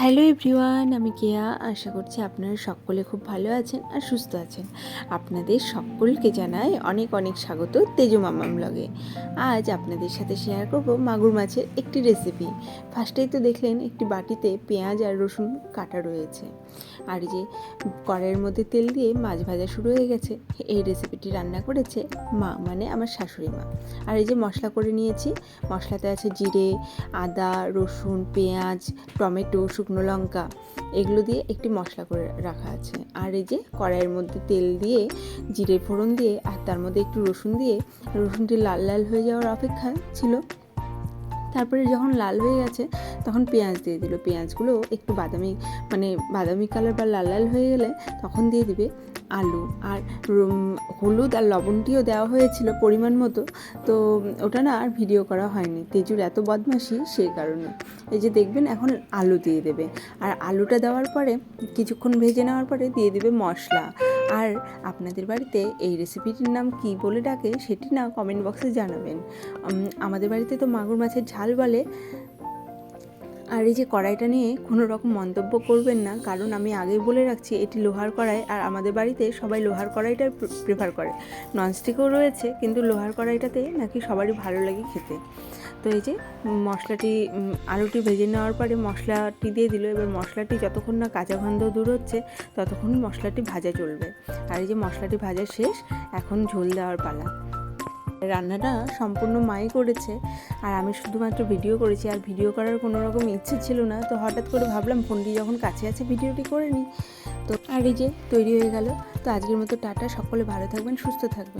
Hello everyone, আমি কেয়া। আশা করছি আপনারা সকলে খুব ভালো আছেন আর সুস্থ আছেন। আপনাদের সকলকে জানাই অনেক অনেক স্বাগত তেজু মামাম ব্লগে। আজ আপনাদের সাথে শেয়ার করব মাগুর মাছের একটি রেসিপি ফার্স্টেই তো দেখলেন, একটি বাটিতে পেঁয়াজ আর রসুন কাটা রয়েছে। আর যে কড়াইয়ের মধ্যে তেল দিয়ে মাছ ভাজা শুরু হয়ে গেছে। এই রেসিপিটি রান্না করেছে মা মানে আমার শাশুড়ি মা। আর এই যে মশলা করে নিয়েছি, মশলাতে আছে জিরে, আদা, রসুন, পেঁয়াজ, টমেটো শুকনো লঙ্কা, এগুলো দিয়ে একটি মশলা করে রাখা আছে। আর এই যে কড়াইয়ের মধ্যে তেল দিয়ে জিরে ফোড়ন দিয়ে, আর তার মধ্যে একটু রসুন দিয়ে, রসুনটি লাল লাল হয়ে যাওয়ার অপেক্ষা ছিল। তারপরে যখন লাল হয়ে গেছে, তখন পেঁয়াজ দিয়ে দিল। পেঁয়াজগুলো একটু বাদামি মানে বাদামি কালার বা লাল লাল হয়ে গেলে তখন দিয়ে দিবে আলু। আর হলুদ আর লবণটিও দেওয়া হয়েছিল পরিমাণ মতো। তো ওটা না আর ভিডিও করা হয়নি। তেজুর এত বদমাশি সেই কারণে। এই যে দেখবেন এখন আলু দিয়ে দেবে। আর আলুটা দেওয়ার পরে, কিছুক্ষণ ভেজে নেওয়ার পরে দিয়ে দিবে মশলা। আর আপনাদের বাড়িতে এই রেসিপিটির নাম কি বলে ডাকে সেটি না কমেন্ট বক্সে জানাবেন। আমাদের বাড়িতে তো মাগুর মাছের ঝাল বলে। আর এই যে কড়াইটা নিয়ে কোনো রকম মন্তব্য করবেন না, কারণ আমি আগেই বলে রাখছি এটি লোহার কড়াই আর আমাদের বাড়িতে সবাই লোহার কড়াইটাই প্রেফার করে। ননস্টিকও রয়েছে, কিন্তু লোহার কড়াইটাতে নাকি সবারই ভালো লাগে খেতে। তো এই যে মশলাটি আলুটি ভেজে নেওয়ার পরে মশলাটি দিয়ে দিল, এবার মশলাটি যতক্ষণ না কাঁচা গন্ধ দূর হচ্ছে ততক্ষণ মশলাটি ভাজা চলবে। আর এই যে মশলাটি ভাজা শেষ, এখন ঝোল দেওয়ার পালা। রান্নাটা সম্পূর্ণ মাই করেছে আর আমি শুধুমাত্র ভিডিও করেছি আর ভিডিও করার কোনো রকম ইচ্ছে ছিল না। তো হঠাৎ করে ভাবলাম ফোনটি যখন কাছে আছে ভিডিওটি করে নিই। তো আর এই যে তৈরি হয়ে গেল। তো আজকের মতো টাটা। সকলে ভালো থাকবেন, সুস্থ থাকবেন।